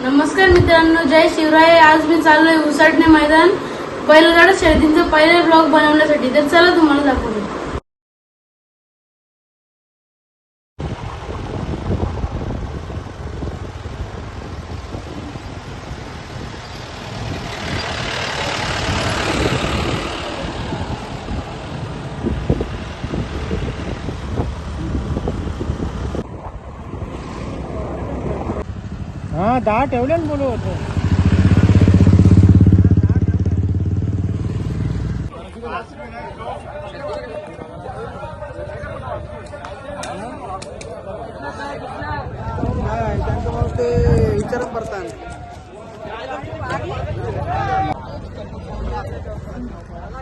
नमस्कार मित्रांनो जय शिवराय. आज मी चाललोय उसाटणे मैदान. बैलगाडा शर्दींचा पहिले ब्लॉग बनवण्यासाठी. तर चला तुम्हाला दाखवतो. हा दहा ठेवले ना बोलू होतो. विचारत पडतात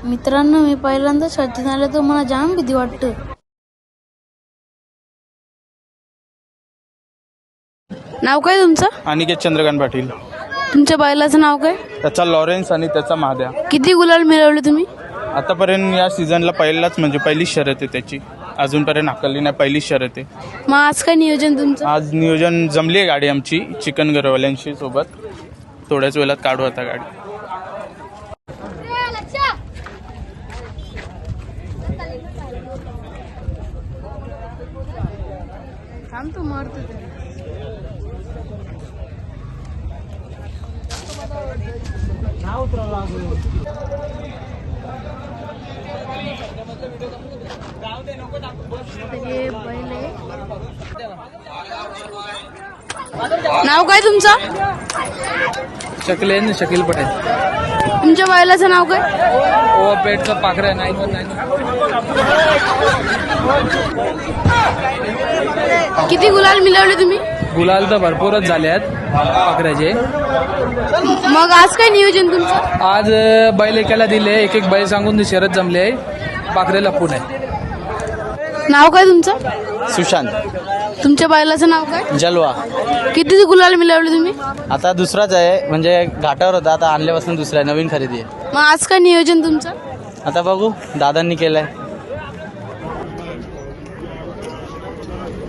मित्रांनो मी पहिल्यांदा शर्यतीत आले तर मला जाम भीती वाटतं. नाव काय तुमचं? अनिकेत चंद्रकांत पाटील. तुमच्या बैलाचं नाव काय? त्याचा लॉरेन्स आणि त्याचा महाद्या किती गुलाल मिळवले तुम्ही? आतापर्यंत या सीझनला पहिलाच म्हणजे पहिलीच शर्यत आहे त्याची. अजूनपर्यंत हाकलली नाही पहिलीच शर्यत आहे. मग आज काय नियोजन तुमचं? आज नियोजन जमली आहे गाडी आमची चिकन गरवाल्यांशी सोबत. थोड्याच वेळात काढू आता गाडी. थांबतो मरतो. नाव काय तुमचं? शकलेन शकील पटेल. तुमच्या बैलाचं नाव काय? ओ पेटचं पाखरं वन नाईन. किती गुलाल मिळवले तुम्ही? गुलाल तर भरपूरच झाले आहेत. पाखराचे मग आज काय नियोजन तुमचं? आज बैल एकाला दिले एक एक बैल सांगून शरद जमले. पाखरे लपून आहे. नाव काय तुमचं? सुशांत. तुमच्या बैलाचं नाव काय? जलवा. किती गुलाल मिळवले तुम्ही? आता दुसराच आहे म्हणजे घाटावर होता आता आणल्यापासून दुसरा आहे नवीन खरेदी आहे. मग आज काय नियोजन तुमचं? आता बघू दादांनी केलंय.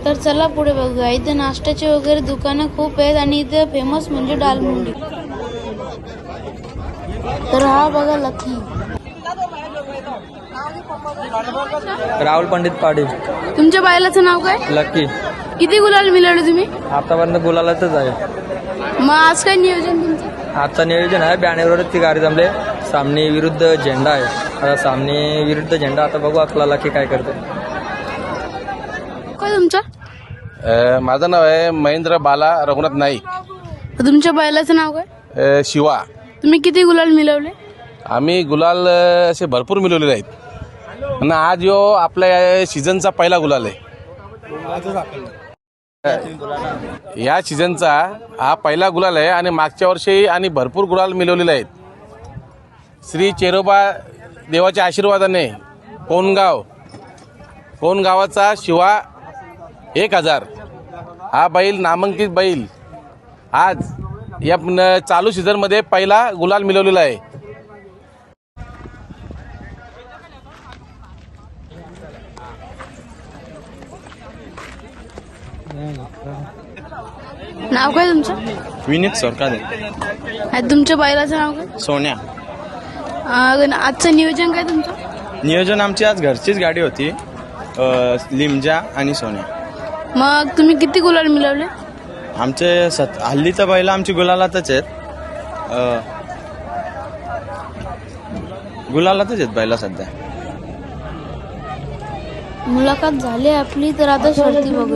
तर चला पुढे बघूया. इथे नाश्त्याचे वगैरे दुकानं खूप आहेत आणि इथे फेमस म्हणजे डालमुंडी. तर हा बघा लकी. राहुल पंडित पाटील. तुमच्या बैलाचं नाव काय? लक्की किती गुलाल मिळवले तुम्ही? आतापर्यंत गुलालाच आहे. मग आज काय नियोजन तुमचं? आजचं नियोजन आहे बॅनरवरच ती गाडी जमले. सामने विरुद्ध झेंडा आहे. आता सामने विरुद्ध झेंडा आता बघू आपला लकी काय करते. काय तुमचं? अ, माझं नाव आहे महेंद्र बाला रघुनाथ नाईक. तुमच्या बैलाचं नाव काय? अ, शिवा. तुम्ही किती गुलाल मिळवले? आम्ही गुलाल अ, असे भरपूर मिळवलेले आहेत. आणि आज यो आपल्या या सीझनचा पहिला गुलाल आहे. या सीझनचा हा पहिला गुलाल आहे आणि मागच्या वर्षी आणि भरपूर गुलाल मिळवलेले आहेत. श्री चेरोबा देवाच्या आशीर्वादाने कोणगाव कोणगावाचा शिवा एक हजार. हा बैल नामांकित बैल. आज या न- चालू सीझनमध्ये पहिला गुलाल मिळवलेला आहे. नाव काय तुमचं? विनीत सरकारे. तुमच्या बैलाचं नाव काय? सोन्या. आजचं नियोजन काय तुमचं? नियोजन आमची आज घरचीच गाडी होती. लिमजा आणि सोन्या. मग तुम्ही किती गुलाल मिळवले? आमचे सत हल्ली तर बैल आमची गुलालातच आहेत. गुलालातच आहेत बैला सध्या. मुलाखत झाली आपली तर आता शर्ती बघू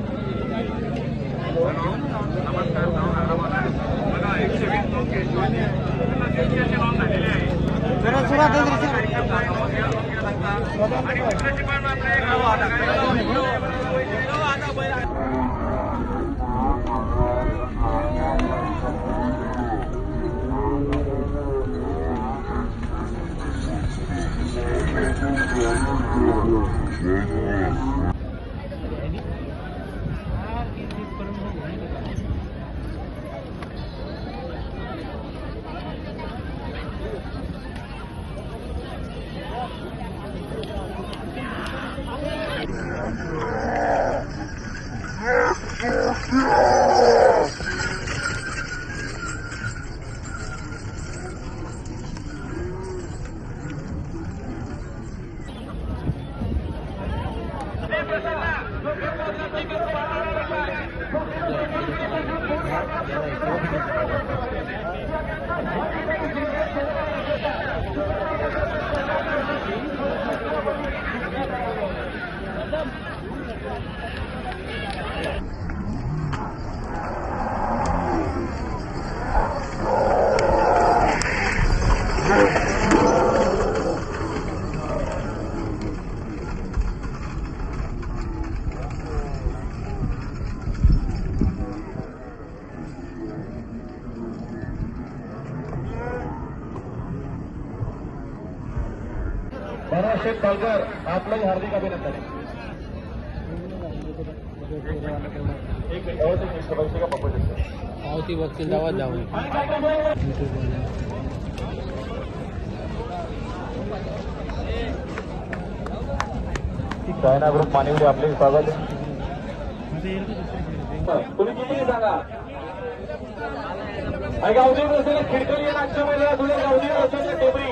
शेख पालकर आपलंही हार्दिक अभिनंदन एक मिनिट अहो, ते मिस्टर का पप्पू पावती बघतील तेव्हा जाऊ. चायना ग्रुप मानेवडे आपले स्वागत तुम्ही किती सांगा गावठी रस्त्याला खिडकली आहे नागच्या महिला रस्त्याच्या टेबरी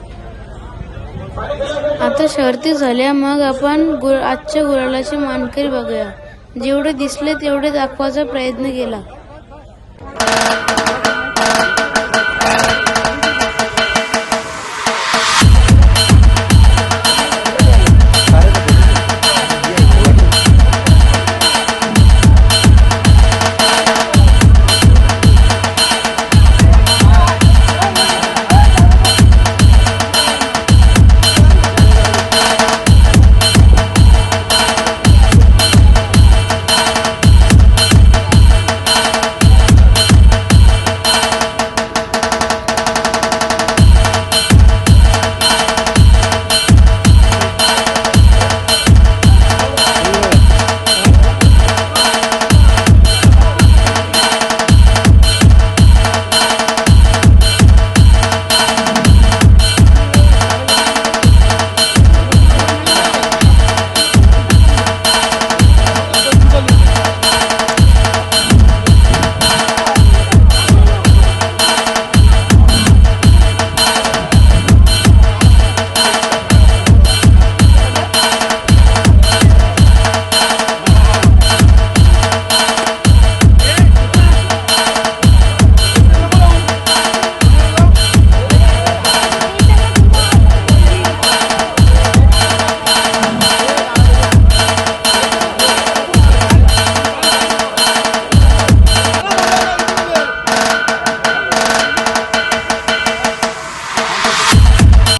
आता शर्ती झाल्या मग आपण आजच्या गुलालाचे मानकरी बघूया. जेवढे दिसले तेवढे दाखवायचा प्रयत्न केला.